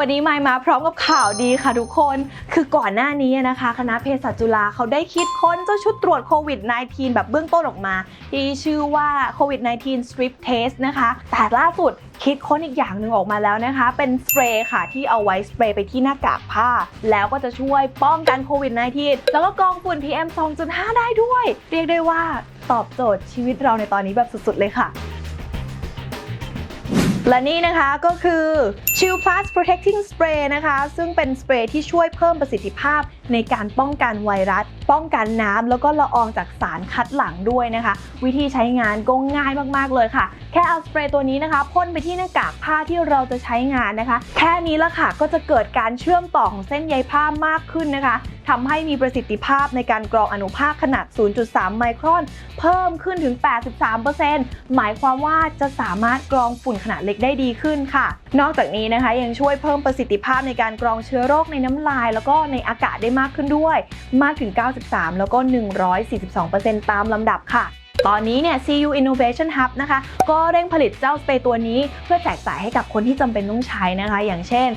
วันนี้ไมมาพร้อมกับข่าวดีค่ะทุกคน คือก่อนหน้านี้นะคะ คณะเภสัชจุฬาเขาได้คิดค้นเจ้าชุดตรวจโควิด -19 แบบเบื้องต้นออกมา ที่ชื่อว่าโควิด -19 strip test นะคะ แต่ล่าสุดคิดค้นอีกอย่างหนึ่งออกมาแล้วนะคะ เป็นสเปรย์ค่ะที่เอาไว้สเปรย์ไปที่หน้ากากผ้า แล้วก็จะช่วยป้องกันโควิด -19 แล้วก็กองฝุ่น PM 2.5 ได้ด้วย เรียกได้ว่าตอบโจทย์ชีวิตเราในตอนนี้แบบสุดๆเลยค่ะ และนี่นะคะก็คือ Chill Plus Protecting Spray นะคะ ซึ่งเป็นสเปรย์ที่ช่วยเพิ่มประสิทธิภาพในการป้องกันไวรัส ป้องกันน้ำแล้วก็ละอองจากสารคัดหลั่งด้วยนะคะ วิธีใช้งานก็ง่ายมากๆเลยค่ะ แค่เอาสเปรย์ตัวนี้นะคะพ่นไปที่หน้ากากผ้าที่เราจะใช้งานนะคะ แค่นี้ละค่ะก็จะเกิดการเชื่อมต่อของเส้นใยผ้ามากขึ้นนะคะ ทำให้มีประสิทธิภาพในการกรองอนุภาคขนาด 0.3 ไมครอน เพิ่มขึ้นถึง 83%หมายความว่าจะสามารถกรองฝุ่นขนาดเล็กได้ดีขึ้นค่ะ นอกจากนี้นะคะยังช่วยเพิ่มประสิทธิภาพในการกรองเชื้อโรคในน้ำลาย แล้วก็ในอากาศได้มากขึ้นด้วย มากถึง 93 แล้วก็ 142%ตามลำดับค่ะ ตอนนี้เนี่ย CU Innovation Hub นะคะ ก็เร่งผลิตเจ้าสเปรย์ตัวนี้ เพื่อแจกจ่ายให้กับคนที่จำเป็นต้องใช้นะคะ อย่างเช่น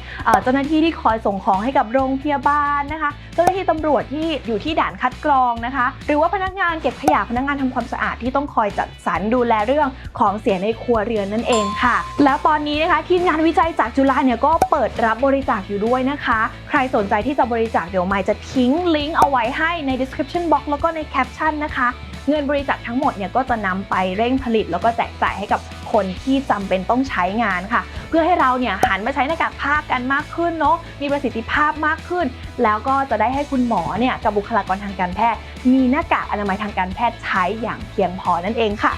เจ้าหน้าที่ที่คอยส่งของให้กับโรงพยาบาลนะคะ เจ้าหน้าที่ตำรวจที่อยู่ที่ด่านคัดกรองนะคะ หรือว่าพนักงานเก็บขยะพนักงานทำความสะอาดที่ต้องคอยจัดสรรดูแลเรื่องของเสียในครัวเรือนนั่นเองค่ะ แล้วตอนนี้นะคะทีมงานวิจัยจากจุฬาเนี่ยก็เปิดรับบริจาคอยู่ด้วยนะคะ ใครสนใจที่จะบริจาคเดี๋ยวไมค์จะทิ้งลิงก์เอาไว้ให้ใน description box แล้วก็ในแคปชั่นนะคะ เงินบริจาคทั้งหมดเนี่ยก็จะนำไปเร่งผลิต แล้วก็แจกจ่ายให้กับคนที่จำเป็นต้องใช้งานค่ะ เพื่อให้เราเนี่ยหันมาใช้หน้ากากผ้ากันมากขึ้นเนาะมีประสิทธิภาพมากขึ้น แล้วก็จะได้ให้คุณหมอเนี่ยกับบุคลากรทางการแพทย์ มีหน้ากากอนามัยทางการแพทย์ใช้อย่างเพียงพอนั่นเองค่ะ